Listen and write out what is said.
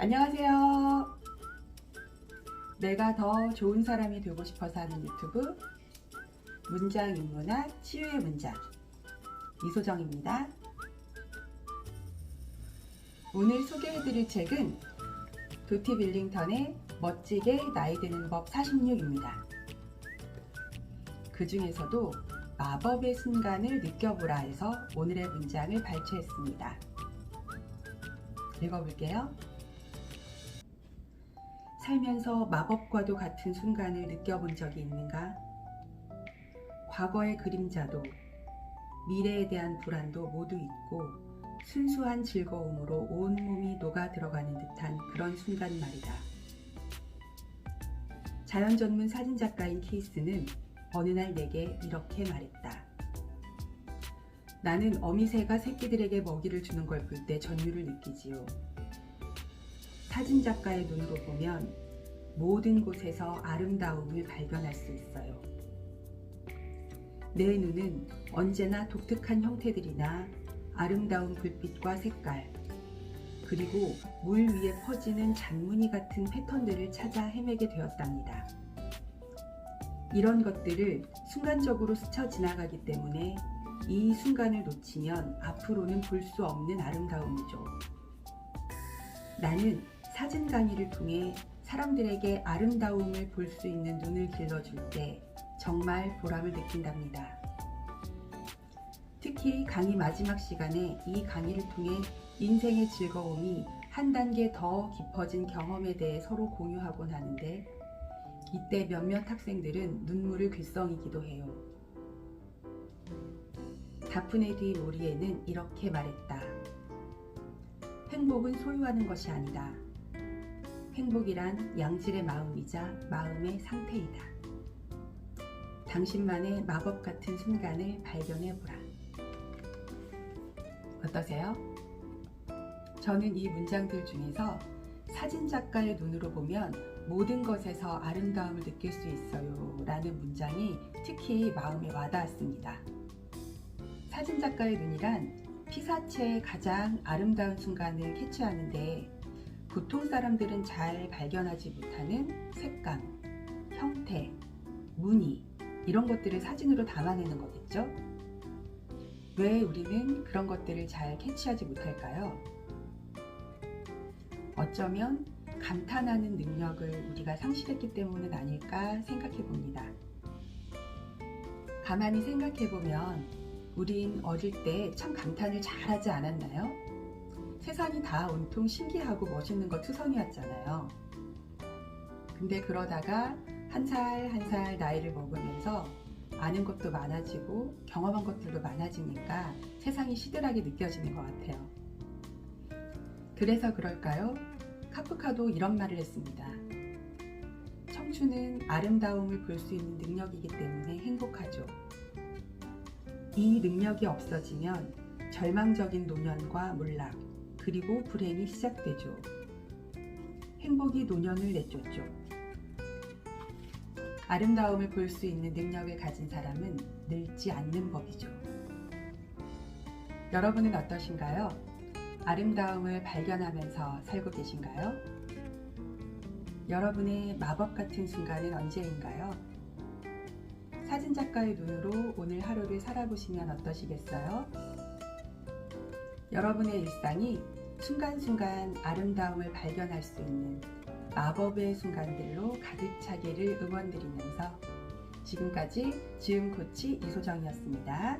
안녕하세요. 내가 더 좋은 사람이 되고 싶어서 하는 유튜브 문장 인문학 치유의 문장 이소정입니다. 오늘 소개해드릴 책은 도티 빌링턴의 멋지게 나이 드는 법 46입니다. 그 중에서도 마법의 순간을 느껴보라 해서 오늘의 문장을 발췌했습니다. 읽어볼게요. 살면서 마법과도 같은 순간을 느껴본 적이 있는가? 과거의 그림자도 미래에 대한 불안도 모두 있고 순수한 즐거움으로 온 몸이 녹아 들어가는 듯한 그런 순간 말이다. 자연 전문 사진 작가인 케이스는 어느 날 내게 이렇게 말했다. 나는 어미새가 새끼들에게 먹이를 주는 걸 볼 때 전율을 느끼지요. 사진 작가의 눈으로 보면 모든 곳에서 아름다움을 발견할 수 있어요. 내 눈은 언제나 독특한 형태들이나 아름다운 불빛과 색깔, 그리고 물 위에 퍼지는 잔무늬 같은 패턴들을 찾아 헤매게 되었답니다. 이런 것들을 순간적으로 스쳐 지나가기 때문에 이 순간을 놓치면 앞으로는 볼 수 없는 아름다움이죠. 나는 사진 강의를 통해 사람들에게 아름다움을 볼 수 있는 눈을 길러줄 때 정말 보람을 느낀답니다. 특히 강의 마지막 시간에 이 강의를 통해 인생의 즐거움이 한 단계 더 깊어진 경험에 대해 서로 공유하곤 하는데 이때 몇몇 학생들은 눈물을 글썽이기도 해요. 다프네 디 모리에는 이렇게 말했다. 행복은 소유하는 것이 아니다. 행복이란 양질의 마음이자 마음의 상태이다. 당신만의 마법 같은 순간을 발견해 보라. 어떠세요? 저는 이 문장들 중에서 사진 작가의 눈으로 보면 모든 것에서 아름다움을 느낄 수 있어요. 라는 문장이 특히 마음에 와닿았습니다. 사진 작가의 눈이란 피사체의 가장 아름다운 순간을 캐치하는데 보통 사람들은 잘 발견하지 못하는 색감, 형태, 무늬 이런 것들을 사진으로 담아내는 거겠죠? 왜 우리는 그런 것들을 잘 캐치하지 못할까요? 어쩌면 감탄하는 능력을 우리가 상실했기 때문은 아닐까 생각해 봅니다. 가만히 생각해 보면 우린 어릴 때 참 감탄을 잘 하지 않았나요? 세상이 다 온통 신기하고 멋있는 것 투성이었잖아요. 근데 그러다가 한 살 한 살 나이를 먹으면서 아는 것도 많아지고 경험한 것들도 많아지니까 세상이 시들하게 느껴지는 것 같아요. 그래서 그럴까요? 카프카도 이런 말을 했습니다. 청춘은 아름다움을 볼 수 있는 능력이기 때문에 행복하죠. 이 능력이 없어지면 절망적인 노년과 몰락, 그리고 불행이 시작되죠. 행복이 노년을 내쫓죠. 아름다움을 볼 수 있는 능력을 가진 사람은 늙지 않는 법이죠. 여러분은 어떠신가요? 아름다움을 발견하면서 살고 계신가요? 여러분의 마법 같은 순간은 언제인가요? 사진 작가의 눈으로 오늘 하루를 살아보시면 어떠시겠어요? 여러분의 일상이 순간순간 아름다움을 발견할 수 있는 마법의 순간들로 가득 차기를 응원드리면서 지금까지 지음 코치 이소정이었습니다.